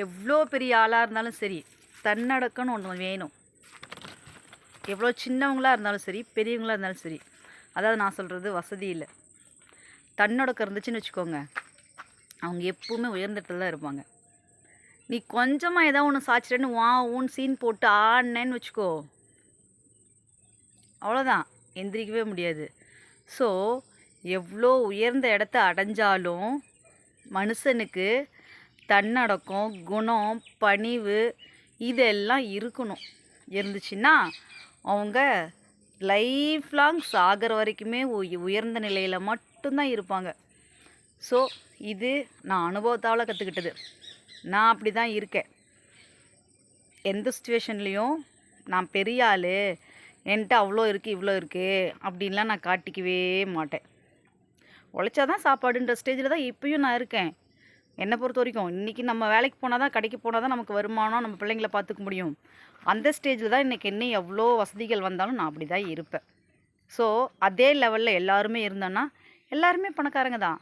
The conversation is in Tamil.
எவ்வளோ பெரிய ஆளாக இருந்தாலும் சரி தன்னடக்கம்னு ஒன்று வேணும். எவ்வளோ சின்னவங்களாக இருந்தாலும் சரி பெரியவங்களாக இருந்தாலும் சரி அதாவது நான் சொல்கிறது வசதி இல்லை. தன்னடக்கம் இருந்துச்சுன்னு வச்சுக்கோங்க அவங்க எப்பவுமே உயர்ந்த தான் இருப்பாங்க. நீ கொஞ்சமாக ஏதோ ஒன்று சாச்சிட்டேன்னு வா ஊன் சீன் போட்டு ஆடினேன்னு வச்சுக்கோ. அவ்வளோதான் எந்திரிக்கவே முடியாது. ஸோ எவ்வளோ உயர்ந்த இடத்த அடைஞ்சாலும் மனுஷனுக்கு தன்னடக்கம் குணம் பணிவு இதெல்லாம் இருக்கணும். இருந்துச்சுன்னா அவங்க லைஃப் லாங் சாகிற வரைக்குமே உய- உயர்ந்த நிலையில் மட்டும்தான் இருப்பாங்க. ஸோ இது நான் அனுபவத்தால் கற்றுக்கிட்டது நான் அப்படி தான் இருக்கேன். எந்த சுச்சுவேஷன்லேயும் நான் பெரிய ஆள் என்கிட்ட அவ்வளோ இருக்குது இவ்வளோ இருக்குது அப்படின்லாம் நான் காட்டிக்கவே மாட்டேன். உழைச்சா தான் சாப்பாடுன்ற ஸ்டேஜில் தான் இப்பயும் நான் இருக்கேன். என்னை பொறுத்த வரைக்கும் இன்றைக்கி நம்ம வேலைக்கு போனால் தான் கடைக்கு போனால் தான் நமக்கு வருமானம் நம்ம பிள்ளைங்களை பார்த்துக்க முடியும். அந்த ஸ்டேஜில் தான் இன்றைக்கி என்ன எவ்வளோ வசதிகள் வந்தாலும் நான் அப்படி தான் இருப்பேன். ஸோ அதே லெவலில் எல்லாருமே இருந்தோன்னா எல்லாருமே பணக்காரங்க தான்.